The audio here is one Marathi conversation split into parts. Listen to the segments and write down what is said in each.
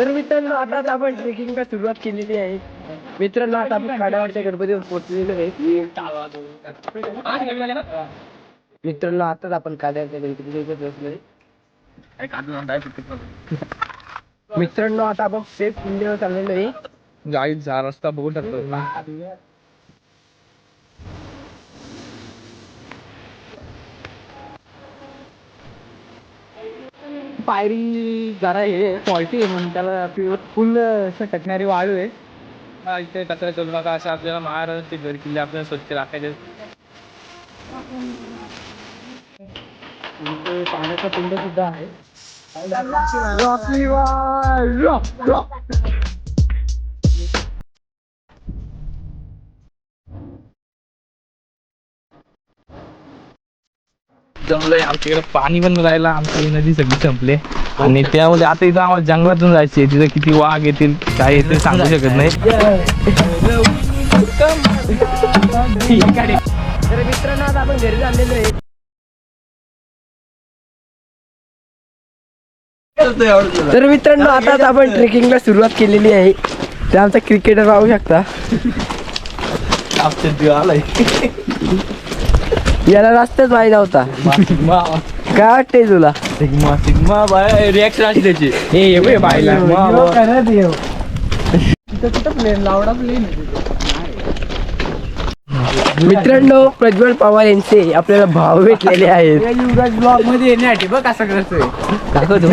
तर मित्रांनो आता आपण ट्रेकिंगला सुरुवात केलेली आहे. मित्रांनो आता आपण खाड्यावरच्या गणपतीवर पोहोचलेलो आहे. मित्रांनो आताच आपण खाड्यावरच्या गणपतीच्या पोहोचलोय मित्रांनो आता आपण सेफ इंडियावर चाललेलो आहे. गाईत जा रस्ता बघू शकतो पायरी जरा हे फॉल्टी आहे म्हणून त्याला फुल टकणारी वाळू आहे. हा, इथे कचरा करू नका असं आपल्याला महाराष्ट्र घर किल्ले आपल्याला स्वच्छ राखायचे. इथे पाण्याचा पिंड सुद्धा आहे. जमलंय आमच्याकडे पाणी पण राहिला आमची नदी सगळी संपले. आणि त्यामध्ये आता इथं आम्हाला जंगलातून जायचे तिथं किती वाघ येतील काय येतील सांगू शकत नाही. तर मित्रांनो आता आपण घरी आहे. तर मित्रांनो आता आपण ट्रेकिंगला सुरुवात केलेली आहे. ते आमचा क्रिकेटर पाहू शकता. आलाय याला रस्ताच माहिती नव्हता काय वाटतंय तुला? सिग्मा सिग्मा बाय रिॲक्शन अशी त्याची. हे ये बे बायला. मित्रांनो प्रज्वल पवार यांचे आपल्याला भाव भेटलेले आहेत. युवराज ब्लॉगमध्ये येण्यासाठी बघ कसं करतोय. दाखवतो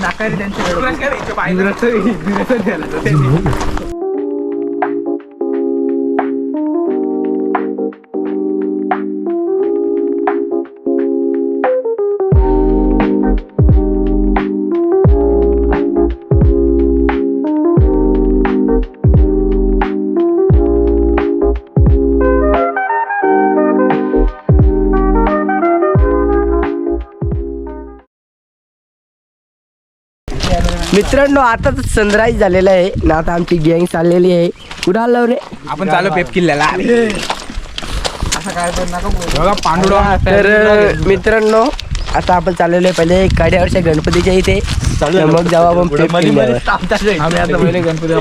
नाकारी त्यांच्याकडे मित्रांनो आता सनराईज झालेला आहे. ना आता आमची गँग चाललेली आहे. कुठं आलो रे? आपण चालू पेप किल्ल्याला असं काय तर बघा तर मित्रांनो आता आपण चाललेलो आहे पहिले कड्यावरच्या गणपतीच्या इथे. तर मग जाऊ आपण पेप किल्ल्यावर. आम्ही आता पहिले गणपती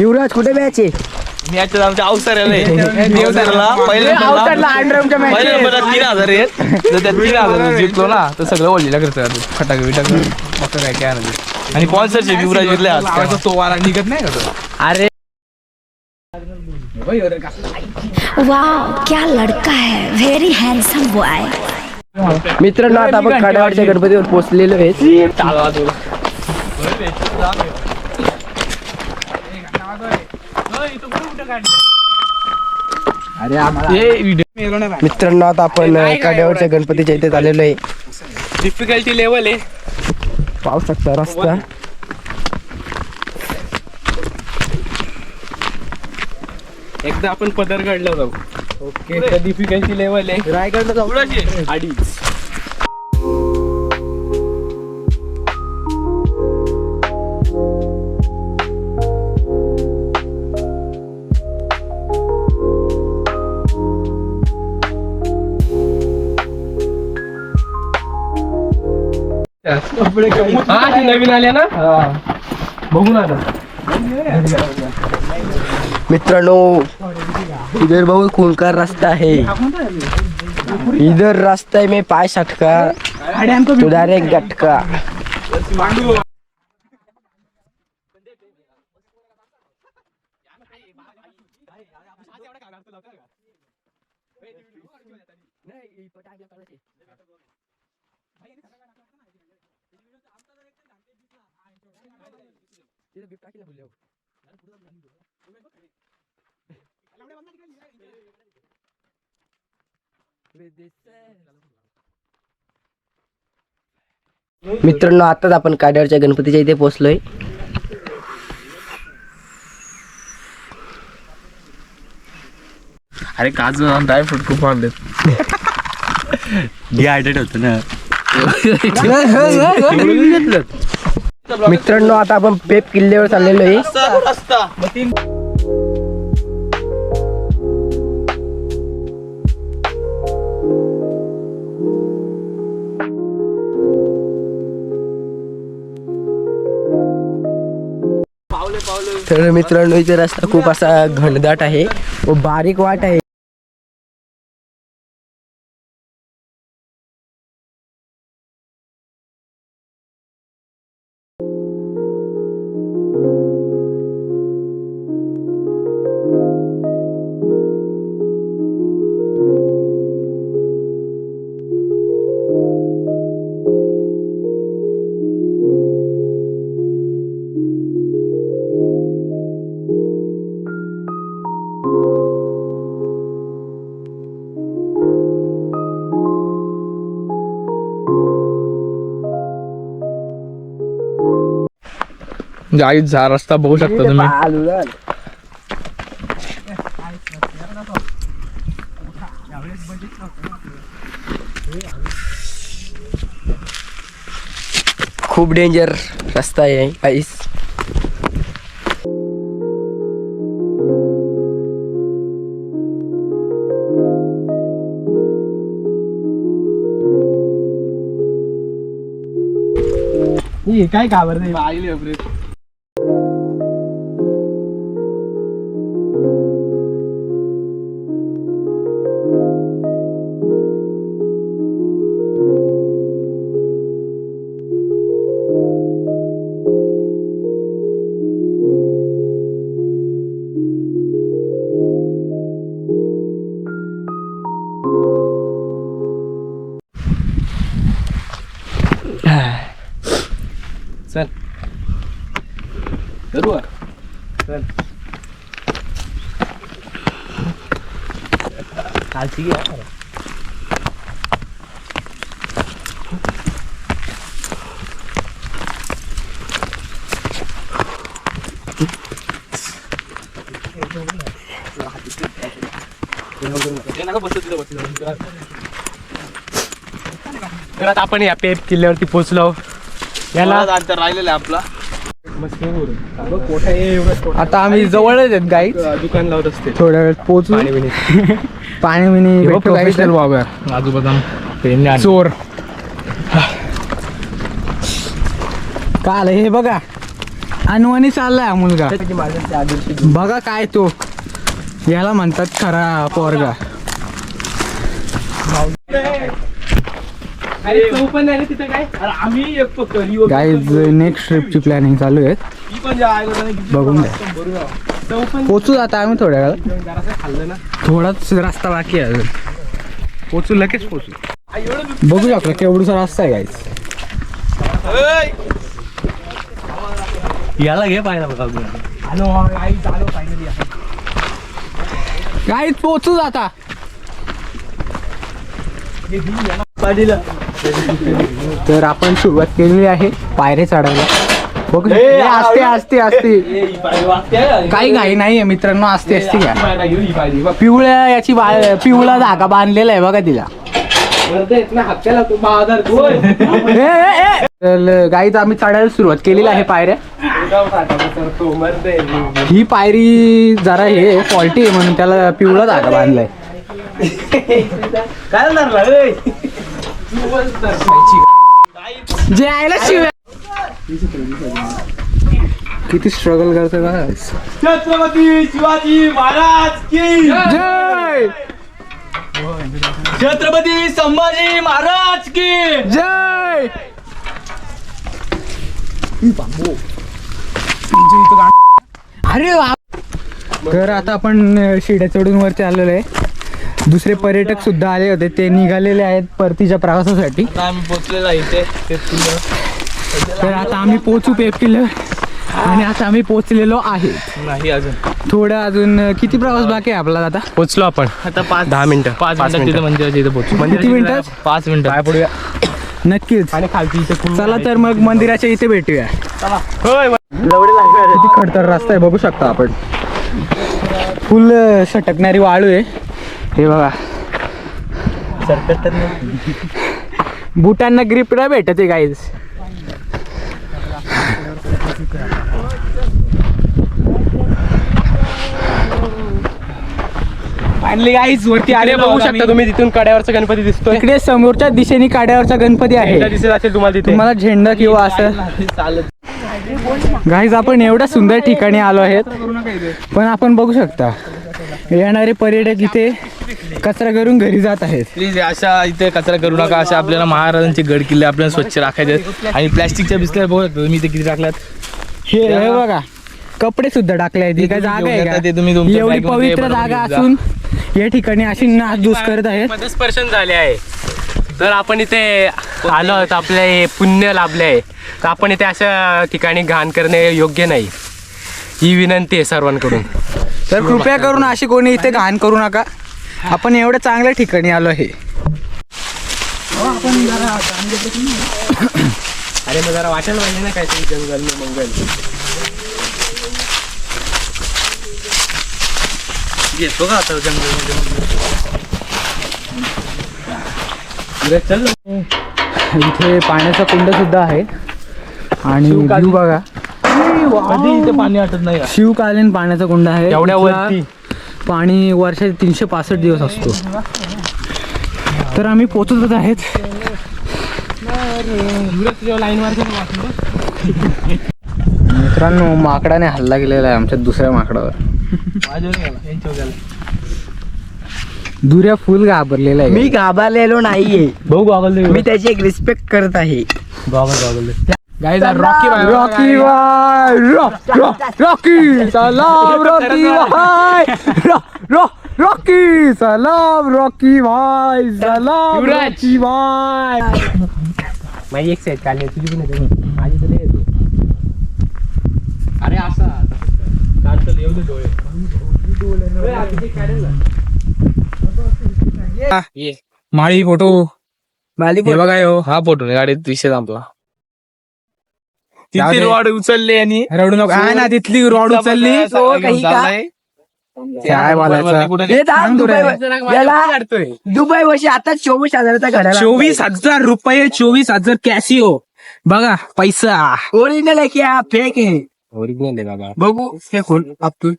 युवराज कुठे मॅच आहे? मी याच्यात आमच्या अवसराला पहिले अवतारला अंडरमच्या match पहिले आहे. नंबरला तीन हजार आहेत. तर त्या तीन हजार जिंकलो ना तर सगळं ओढलेला करतो फटाके बिटाके. मस्त काय काय आणि स्पॉन्सरशिप युवराज आज तो वारा निघत नाही का तो? अरे. वाह क्या लड़का है. वेरी हैंडसम बॉय मित्रांनो आता आपण कड्यावरच्या गणपतीवर पोहोचलेलो आहे. तुला मित्रांनो आता आपण कड्यावरच्या गणपतीच्या इथे चाललेलो आहे. डिफिकल्टी लेवल आहे. पाहू शकता रस्ता. एकदा आपण पदर काढला जाऊ ओके डिफिकल्टी लेवल आहे. रायगडला जाऊ. अडीच हा ती नवीन आल्या ना? बघून आता. मित्रांनो इधर बहुत खूनकार रास्ता है इधर रास्ते में पाय सटका. तो डायरेक्ट गटका. मित्रांनो आताच आपण काड्यावरच्या गणपतीच्या इथे पोहोचलोय. अरे काजू ड्राय फ्रूट खूप आणलेत. डिहायड्रेट होतं ना. मित्रांनो आता आपण पेप किल्ल्यावर चाललेलो आहे. तर मित्रांनो इथे रस्ता खूप असा घनदाट आहे व बारीक वाट आहे. गाईच हा रस्ता बघू शकता तुम्ही. खूप डेंजर रस्ता आहे काहीच काय घाबर नाही चल. करू चल. कालची घ्या तर आता आपण या पेप किल्ल्यावरती पोहोचलो याला राहिलेला आपला. आता आम्ही जवळच आहेत गाईड दुकान लावत असते. थोड्या वेळ पोहोचू. पाणी प्रोफेशनल बाबा आजूबाजूला चोर. काल हे बघा. अनवाणी चाललाय हा मुलगा. बघा काय तो. याला म्हणतात खरा पोरगा. गाईज नेक्स्ट ट्रिपची प्लॅनिंग चालू आहे. बघून घ्या. पोचू आता आम्ही थोड्या वेळात. थोडाच रस्ता बाकी आहे पोचू लगेच पोचू. बघू शकतो केवढूसा रस्ता आहे गाईज याला घे पाहिला बघा गाईज पोचू आता. तर आपण सुरुवात केलेली आहे पायरे चढायला. बघू असते असते असते काही घाई नाहीये मित्रांनो असते असते घ्या. पिवळ्या याची पिवळा धागा बांधलेला आहे बघा तिला. तर गाईत आम्ही चढायला सुरुवात केलेली आहे पायऱ्या. ही पायरी जरा हे फॉल्टी आहे म्हणून त्याला पिवळा धागा बांधलाय. जे आयला शिव्या. किती स्ट्रगल करतो का छत्रपती शिवाजी महाराज की जय! छत्रपती संभाजी महाराज की जय! अरे वा. तर आता आपण शिड्या चढून वरती आलेलो आहे. दुसरे पर्यटक सुद्धा आले होते. ते निघालेले आहेत परतीच्या प्रवासासाठी. आता आम्ही पोचलेलो आहे इथे. ते किल्ल्यावर. तर आता आम्ही पोचू पेप किल्ल्यावर आणि आता आम्ही पोचलेलो आहे नाही अजून. थोडं अजून किती प्रवास बाकी आहे आपला आता? पोचलो आपण. आता पाच दहा मिनिटं. पाच तिथे मंदिराच्या इथे पोहोचू. किती मिनिटात पाच मिनिटं. पडूया नक्कीच. आणि खालती इथे चला तर मग मंदिराच्या इथे भेटूया. किती खडतर रस्ता आहे बघू शकता आपण. फुल सटकणारी वाळू आहे. हे बघा. बुटांना ग्रिप नाही भेटत आहे गाईज फायनली गाईज वरती आले बघू शकता तुम्ही तिथून कड्यावरचा गणपती दिसतोय. इकडे समोरच्या दिशेने काड्यावरचा गणपती आहे. दिसत असेल तुम्हाला तिथे. तुम्हाला झेंडा किंवा असं. गाईज आपण एवढ्या सुंदर ठिकाणी आलो आहेत पण आपण बघू शकता. येणारे पर्यटक इथे कचरा करून घरी जात आहेत. प्लीज अशा इथे कचरा करू नका अशा आपल्याला महाराजांचे गड किल्ले आपल्याला स्वच्छ राखायचे आहेत. आणि प्लॅस्टिकच्या बिस्किट बघू शकता तुम्ही इथे किती टाकल्यात. हे हे बघा कपडे सुद्धा टाकले आहेत. ही काय जागा आहे का? ते तुम्ही तुमच्या एवढी bag मध्ये पवित्र जागा घेऊन जा. असून या ठिकाणी अशी नासधूस करत आहेत. मध्ये स्पर्शन झाले आहे. तर आपण इथे आलो आहोत आपल्या हे पुण्य लाभले आहे. तर आपण इथे अशा ठिकाणी घाण करणे योग्य नाही. ही विनंती आहे सर्वांकडून. तर कृपया करून अशी कोणी इथे घाण करू नका. आपण एवढ्या चांगल्या ठिकाणी आलो आहे. अरे मग जरा वाटायला पाहिजे ना काहीतरी जंगल में मंगल. घेतो का आता इथे पाण्याचा कुंड सुद्धा आहे. आणि बघा. कधी इथे पाणी आटत नाही शिवकालीन पाण्याचा कुंड आहे. एवढ्या वरती. पाणी वर्षाचे तीनशे पासष्ट दिवस असतो. तर आम्ही पोचतच आहेत. मित्रांनो माकडाने हल्ला केलेला आहे आमच्या दुसऱ्या माकडावर. दुऱ्या फुल घाबरलेला आहे मी घाबरलेलो नाहीये. भाऊ गॉगल मी त्याची एक रिस्पेक्ट करत आहे. Goggle goggle guys Rocky bye Rocky bye Rocky सलाम रॉकी बाय रॉकी सलाम रॉकी बाय सलाम. रॉकी बाय माझी एक साईड काढली तुझी पण. माझी तर येते. अरे असा काढतो येऊ दे डोळे ये. माळी फोटो माली हे बघा हो हा फोटो नाही गाडीत विषय जाऊ तिथे. रॉड उचलले आणि रडू नको. हा ना तिथली रॉड उचलली. तो काही का? काय बोलायचं? हे दाम सांग दुबई. याला दुबई वर्षी आता चोवीस हजाराचा घडा चोवीस हजार रुपये चोवीस हजार कॅसिओ बघा पैसा. ओरिजिनल आहे क्या फेक आहे. ओरिजिनल आहे बाबा. बघू. हे खोल. आप तू.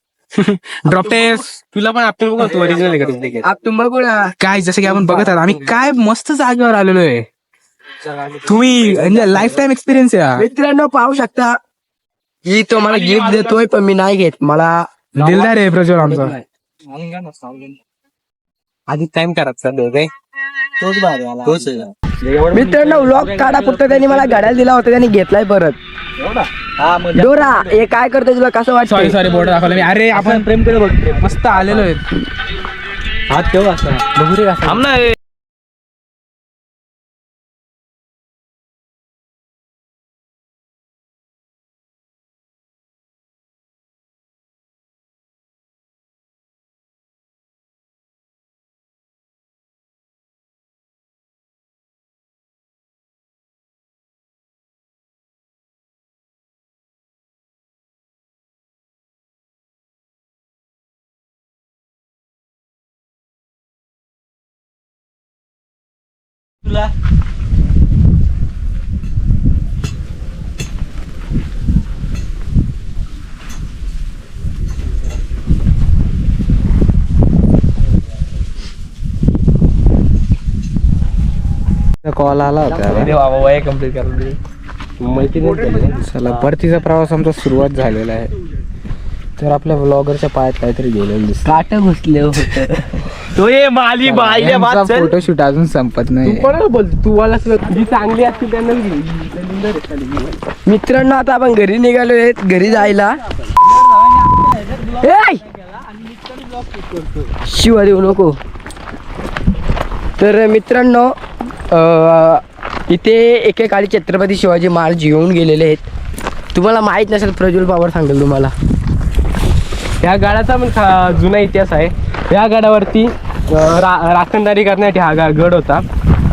ड्रॉप टेस्ट तुला पण आपण बघ तू ओरिजिनल आहे का आप तुम बघू ना. काय जसं की आपण बघत आहात आम्ही काय मस्त जागेवर आलेलो आहे. तुम्ही म्हणजे लाईफ टाईम एक्सपिरियन्स आहे. मित्रांनो पाहू शकता. ही तो मला गिफ्ट देतोय पण मी नाही घेत. मला दिलदार आहे प्रज्वल आमचा. आधी टाइम करायचा दोघे तोच भारी तोच मित्रांनो व्लॉग काढा फक्त त्यांनी मला घड्याळ दिला होता त्यांनी घेतलाय परत. डोरा हे काय करतोय तुला कसं सॉरी वाटतं सॉरी बोर्ड दाखवलं मी. अरे आपण प्रेम केलं बघ. मस्त आलेलो आहे हात ठेव असं. बघू रे कसं थांब ना कॉल आला होता वय कंप्लीट करून चला परतीचा प्रवास आमचा सुरुवात झालेला आहे. तर आपल्या ब्लॉगरच्या पायात काहीतरी गेलेलं दिसत काट घुसले होत. तो ये माली बाईले बात चल। फोटोशूट अजून संपत नाही कोणाला बोल तू वाला जी चांगली असतील त्यांना घे. मित्रांनो आता आपण घरी निघालो आहेत घरी जायला! शिवा देऊ नको. तर मित्रांनो अं, इथे एकेकाळी छत्रपती शिवाजी महाराज येऊन गेलेले आहेत. तुम्हाला माहीत नसेल प्रज्वल पवार सांगेल तुम्हाला. या गडाचा पण खा- जुना इतिहास आहे. या गडावरती रा राखणदारी करण्यासाठी हा गा- गड होता.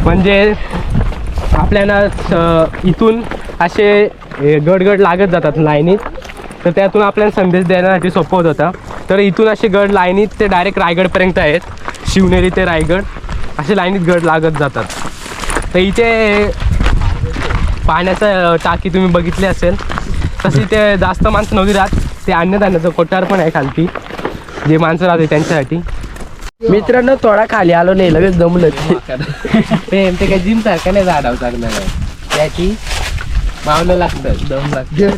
म्हणजे आपल्याला स- इथून असे गडगड लागत जातात लाईनीत. तर त्यातून आपल्याला संदेश देण्यासाठी सोपं होत होता. तर इथून असे गड लाईनीत ते डायरेक्ट रायगडपर्यंत आहेत. शिवनेरी ते रायगड. असे लाईनीत गड लागत जातात. तर इथे पाण्याचं टाकी तुम्ही बघितली असेल. तशी ते जास्त माणसं नव्हती राहत. ते अन्नधान्याचं कोठार पण आहे खालती. जे माणसं राहते त्यांच्यासाठी. मित्रांनो थोडा खाली आलो नाही लगेच जमलं ते ते काही जिम सारखं नाही झाडाव चांगलं त्याची मावलं लागतं दम लागते.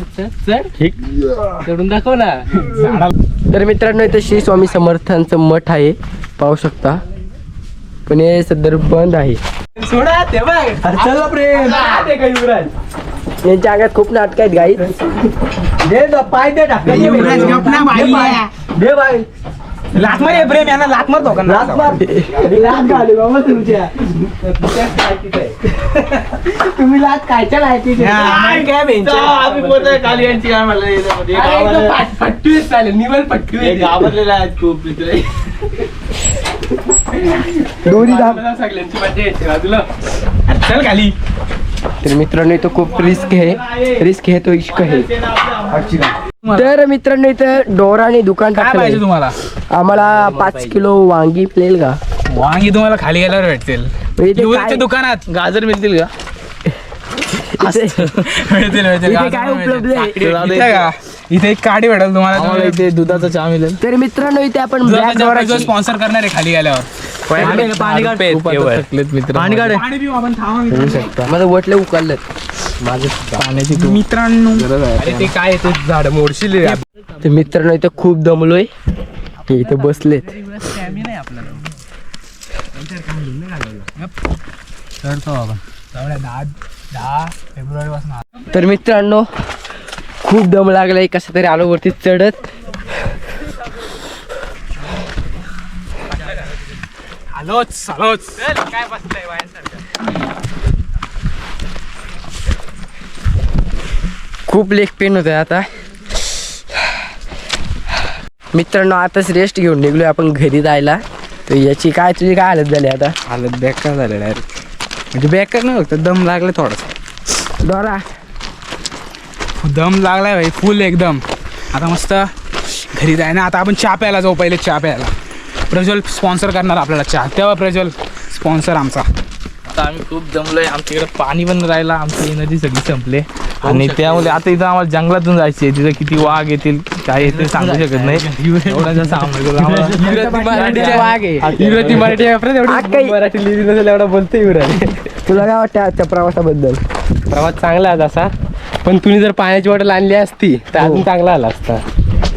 चढ चढून दाखव ना. तर मित्रांनो इथे श्री स्वामी समर्थांचं मठ आहे. पाहू शकता. पण हे सध्या बंद आहे. सोडा ते बघ. चल प्रेम. ते काय युवराज यांच्या अंगात खूप नाटक आहेत गाई दे द पाय दे टाक दे बाई. लात मार हे प्रेम यांना लात मार दोघांना. लात मार. लात घाली बाबा तुमच्या तुम्ही लात कायच्या लायकीचे हा, आम्हाला काय बेंच आहे? खाली यांची काय म्हणलं पट्टू चालेल. निवल पट्टू घाबरलेला आहेत खूप मित्र दोन्ही दाब सगळ्यांची मजा येते बाजूला. चल खाली. तर मित्रांनो इथं खूप रिस्क आहे. रिस्क आहे तो इश्क आहे. तर मित्रांनो इथं डोराने दुकान काय पाहिजे तुम्हाला? आम्हाला पाच किलो वांगी मिळेल का? वांगी तुम्हाला खाली गेल्यावर भेटतील. काय- दुकानात. गाजर मिळतील का? इथे- मिळतील मिळतील. इथे गाजर काय मिळतील. उपलब्ध आहे? इथे का? इथे एक काडी भेटेल तुम्हाला. इथे दुधाचा चहा मिळेल. तर मित्रांनो इथे आपण डोराची स्पॉन्सर करणार आहे खाली गेल्यावर. पाणी काढ थकलेत मित्र पाणी काढ पाणी पिऊ आपण थांबा माझं वटले उकललं माझं पाण्याची खूप मित्रांनो. गरज आहे. अरे ते काय ते झाड मोडशील. तर मित्रांनो इथं खूप दमलोय. हे इथं बसलेत. तर मित्रांनो खूप दम लागलाय कसं तरी आलो वरती चढत. आलोच आलोच. काय बसतंय खूप लेग पेन होत आता. मित्रांनो आताच रेस्ट घेऊन निघलोय आपण घरी जायला. तर याची काय तुझी काय हालत झाली आता? हालत बेकार झाले डायरेक्ट म्हणजे बेकार नाही फक्त दम लागले थोडस. डोरा दम लागलाय भाई फुल एकदम. आता मस्त घरी जाय ना आता आपण चहा प्यायला जाऊ पहिले चहा प्यायला. प्रज्वल स्पॉन्सर करणार आपल्याला चहा. तेव्हा प्रज्वल स्पॉन्सर आमचा. आता आम्ही खूप जमलोय आमच्या इकडे पाणी पण राहिला आमची नदी सगळी संपले. आणि त्यामुळे आता इथं आम्हाला जंगलातून जायचे आहे. तिथं किती वाघ येतील काय येतील सांगू शकत नाही. मराठी हा, मराठी लिहिली एवढा बोलते युवराज तुला काय वाटतं आजच्या प्रवासाबद्दल? प्रवास चांगला आहे तसा. पण तुम्ही जर पाण्याची बॉटल आणली असती तर अजून चांगला आला असता.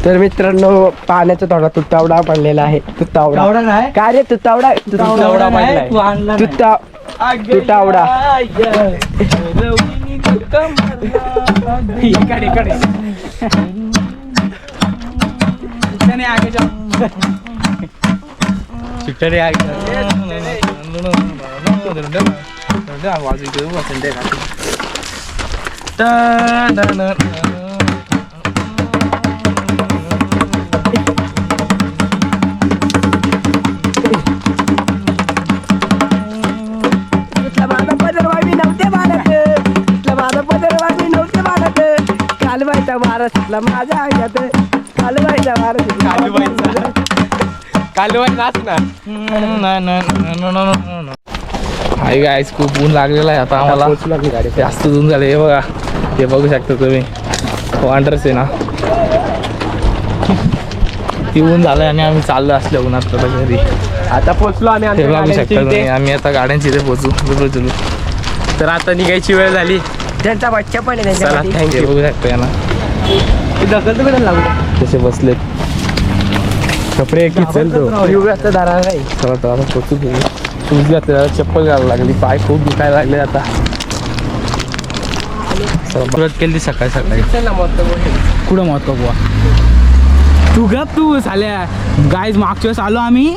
तर मित्रांनो पाण्याचा थोडा तुतावडा पडलेला आहे. तुतावडा. नाही. काय रे तुतावडा? तुतावडा पडलाय. तुता तुतावडा इकडे इकडे त्याने आगे जाऊ इथला वारा सुटला माझ्या अंगात कालवायचा वारा सुटला कालवाय नाच ना. हाय गायस खूप ऊन लागलेलं आहे आता आम्हाला. जास्त ऊन झाले हे बघा. हे बघू शकता तुम्ही. वांडरच आहे ना. ती ऊन झालंय आणि आम्ही चाललो असल्या उन्हात आता घरी. आता पोचलो आम्ही हे बघू शकता. आम्ही आता गाड्यांची इथे पोचू. बरोबर चलू तर आता निघायची वेळ झाली. त्यांचा बच्चा पण आहे. हे बघू शकता ना ढकलतो कुठे लागू कसे बसलेत. कपडे की चलतो युगाचा दारा नाही. चला तर आता पोचू शूज घातले चप्पल घालायला लागली. पाय खूप दुखायला लागले आता. चला परत केली सकाळी सकाळी. कुठं मत का बुवा? तू गप तू झाल्या गायज मागच्या वेळेस आलो आम्ही.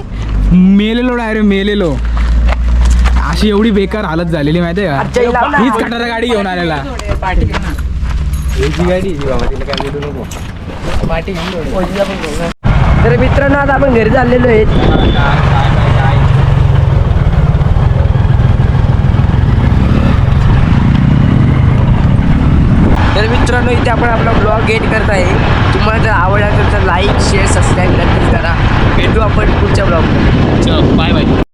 मेलेलो डायरेक्ट मेलेलो. अशी एवढी बेकार हालत झालेली माहिती आहे का. हीच कटारा गाडी घेऊन आलेला. तर मित्रांनो आता आपण घरी चाललेलो आहेत तर मित्रांनो इथे आपण आपला ब्लॉग एड करत आहे. तुम्हाला जर आवडला तर लाईक शेअर सबस्क्राईब नक्कीच करा. भेटू आपण पुढच्या ब्लॉग चल बाय बाय